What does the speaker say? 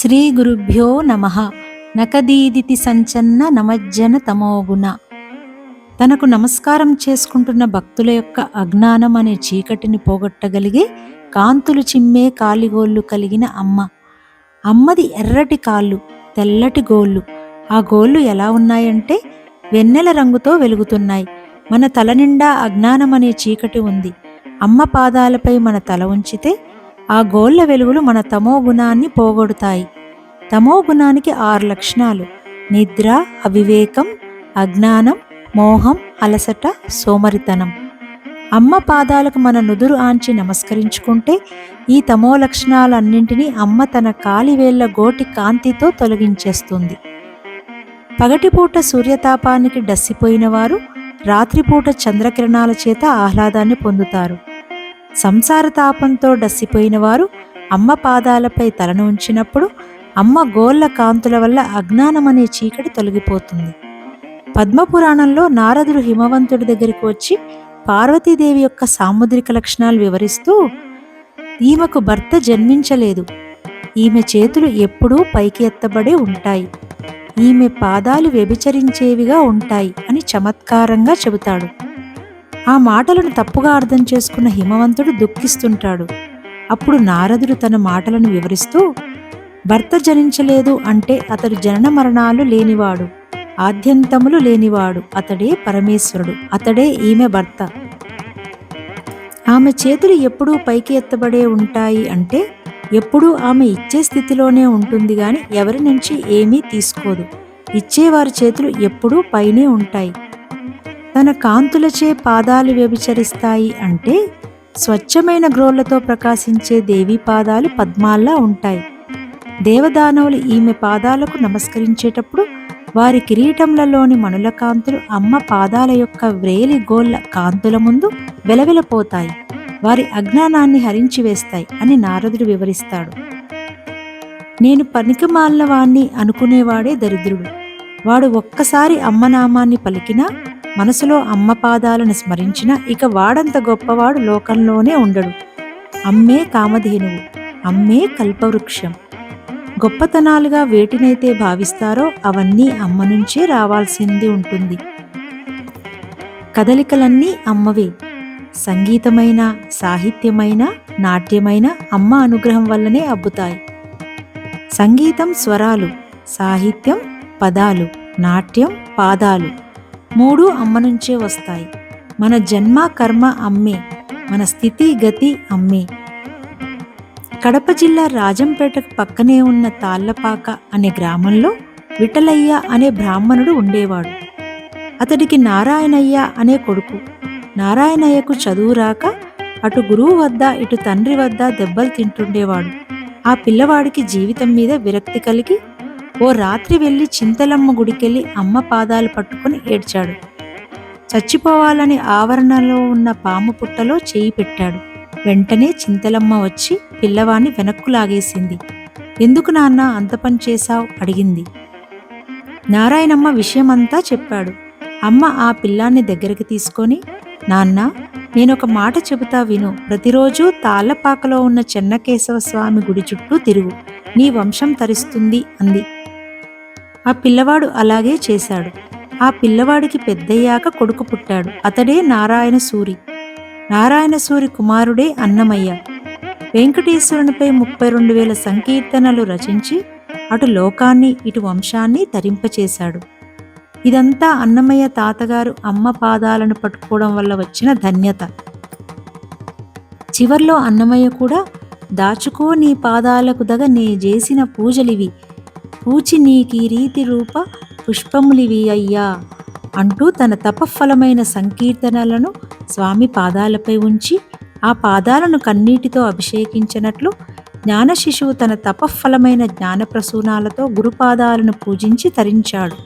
శ్రీ గురుభ్యో నమ. నకదీదితి సంచన్న నమజ్జన తమోగుణ. తనకు నమస్కారం చేసుకుంటున్న భక్తుల యొక్క అజ్ఞానం అనే చీకటిని పోగొట్టగలిగే కాంతులు చిమ్మే కాలిగోళ్ళు కలిగిన అమ్మ. అమ్మది ఎర్రటి కాళ్ళు తెల్లటి గోళ్ళు. ఆ గోళ్ళు ఎలా ఉన్నాయంటే వెన్నెల రంగుతో వెలుగుతున్నాయి. మన తల నిండా అజ్ఞానం అనే చీకటి ఉంది. అమ్మ పాదాలపై మన తల ఉంచితే ఆ గోళ్ళ వెలుగులు మన తమో గుణాన్ని పోగొడతాయి. తమో గుణానికి ఆరు లక్షణాలు. నిద్ర అవివేకం అజ్ఞానం మోహం అలసట సోమరితనం. అమ్మ పాదాలకు మన నుదురు ఆంచి నమస్కరించుకుంటే ఈ తమో లక్షణాలన్నింటినీ అమ్మ తన కాలివేళ్ళ గోటి కాంతితో తొలగించేస్తుంది. పగటిపూట సూర్యతాపానికి డస్సిపోయిన వారు రాత్రిపూట చంద్రకిరణాల చేత ఆహ్లాదాన్ని పొందుతారు. సంసార తాపంతో డస్సిపోయిన వారు అమ్మ పాదాలపై తలను ఉంచినప్పుడు అమ్మ గోళ్ళ కాంతుల వల్ల అజ్ఞానమనే చీకటి తొలగిపోతుంది. పద్మపురాణంలో నారదుడు హిమవంతుడి దగ్గరికి వచ్చి పార్వతీదేవి యొక్క సాముద్రిక లక్షణాలు వివరిస్తూ ఈమెకు భర్త జన్మించలేదు. ఈమె చేతులు ఎప్పుడూ పైకి ఎత్తబడి ఉంటాయి. ఈమె పాదాలు వ్యభిచరించేవిగా ఉంటాయి అని చమత్కారంగా చెబుతాడు. ఆ మాటలను తప్పుగా అర్థం చేసుకున్న హిమవంతుడు దుఃఖిస్తుంటాడు. అప్పుడు నారదుడు తన మాటలను వివరిస్తూ భర్త జనించలేదు అంటే అతడు జనన మరణాలు లేనివాడు ఆద్యంతములు లేనివాడు అతడే పరమేశ్వరుడు అతడే ఈమె భర్త. ఆమె చేతులు ఎప్పుడూ పైకి ఎత్తబడే ఉంటాయి అంటే ఎప్పుడూ ఆమె ఇచ్చే స్థితిలోనే ఉంటుంది కానీ ఎవరి నుంచి ఏమీ తీసుకోదు. ఇచ్చేవారి చేతులు ఎప్పుడూ పైనే ఉంటాయి. తన కాంతులచే పాదాలు వ్యభిచరిస్తాయి అంటే స్వచ్ఛమైన గ్రోళ్ళతో ప్రకాశించే దేవి పాదాలు పద్మాల్లా ఉంటాయి. దేవదానవులు ఈమె పాదాలకు నమస్కరించేటప్పుడు వారి కిరీటంలలోని మణుల కాంతులు అమ్మ పాదాల యొక్క వ్రేలి గోళ్ళ కాంతుల ముందు వెలవెలపోతాయి. వారి అజ్ఞానాన్ని హరించి వేస్తాయి అని నారదుడు వివరిస్తాడు. నేను పనికిమాలిన అనుకునేవాడే దరిద్రుడు. వాడు ఒక్కసారి అమ్మనామాన్ని పలికినా మనసులో అమ్మ పాదాలను స్మరించిన ఇక వాడంత గొప్పవాడు లోకంలోనే ఉండడు. అమ్మే కామధేనువు అమ్మే కల్పవృక్షం. గొప్పతనాలుగా వేటినైతే భావిస్తారో అవన్నీ అమ్మ నుంచే రావాల్సింది ఉంటుంది. కదలికలన్నీ అమ్మవే. సంగీతమైన సాహిత్యమైన నాట్యమైన అమ్మ అనుగ్రహం వల్లనే అబ్బుతాయి. సంగీతం స్వరాలు సాహిత్యం పదాలు నాట్యం పాదాలు. మూడు అమ్మ నుంచే వస్తాయి. మన జన్మ కర్మ అమ్మే మన స్థితి గతి అమ్మే. కడప జిల్లా రాజంపేటకు పక్కనే ఉన్న తాళ్ళపాక అనే గ్రామంలో విఠలయ్య అనే బ్రాహ్మణుడు ఉండేవాడు. అతడికి నారాయణయ్య అనే కొడుకు. నారాయణయ్యకు చదువు రాక అటు గురువు వద్ద ఇటు తండ్రి వద్ద దెబ్బలు తింటుండేవాడు. ఆ పిల్లవాడికి జీవితం మీద విరక్తి కలిగి ఓ రాత్రి వెళ్ళి చింతలమ్మ గుడికెళ్ళి అమ్మ పాదాలు పట్టుకుని ఏడ్చాడు. చచ్చిపోవాలని ఆవరణలో ఉన్న పాము పుట్టలో చేయి పెట్టాడు. వెంటనే చింతలమ్మ వచ్చి పిల్లవాణ్ణి వెనక్కు లాగేసింది. ఎందుకు నాన్న అంత పని చేశావు? అడిగింది. నారాయణమ్మ విషయమంతా చెప్పాడు. అమ్మ ఆ పిల్లాన్ని దగ్గరికి తీసుకొని నాన్న నేనొక మాట చెబుతా విను. ప్రతిరోజు తాళ్ళపాకలో ఉన్న చెన్నకేశవ స్వామి గుడి చుట్టూ తిరుగు. నీ వంశం తరిస్తుంది అంది. ఆ పిల్లవాడు అలాగే చేశాడు. ఆ పిల్లవాడికి పెద్దయ్యాక కొడుకు పుట్టాడు. అతడే నారాయణ సూరి. నారాయణ సూరి కుమారుడే అన్నమయ్య. వెంకటేశ్వరునిపై ముప్పై రెండు వేల సంకీర్తనలు రచించి అటు లోకాన్ని ఇటు వంశాన్ని తరింపచేశాడు. ఇదంతా అన్నమయ్య తాతగారు అమ్మ పాదాలను పట్టుకోవడం వల్ల వచ్చిన ధన్యత. చివర్లో అన్నమయ్య కూడా దాచుకో నీ పాదాలకు దగ నే చేసిన పూజలివి. పూచి నీకీ రీతి రూప పుష్పములివి అయ్యా అంటూ తన తపఫలమైన సంకీర్తనలను స్వామి పాదాలపై ఉంచి ఆ పాదాలను కన్నీటితో అభిషేకించినట్లు జ్ఞానశిశువు తన తపఫలమైన జ్ఞానప్రసూనాలతో గురుపాదాలను పూజించి తరించాడు.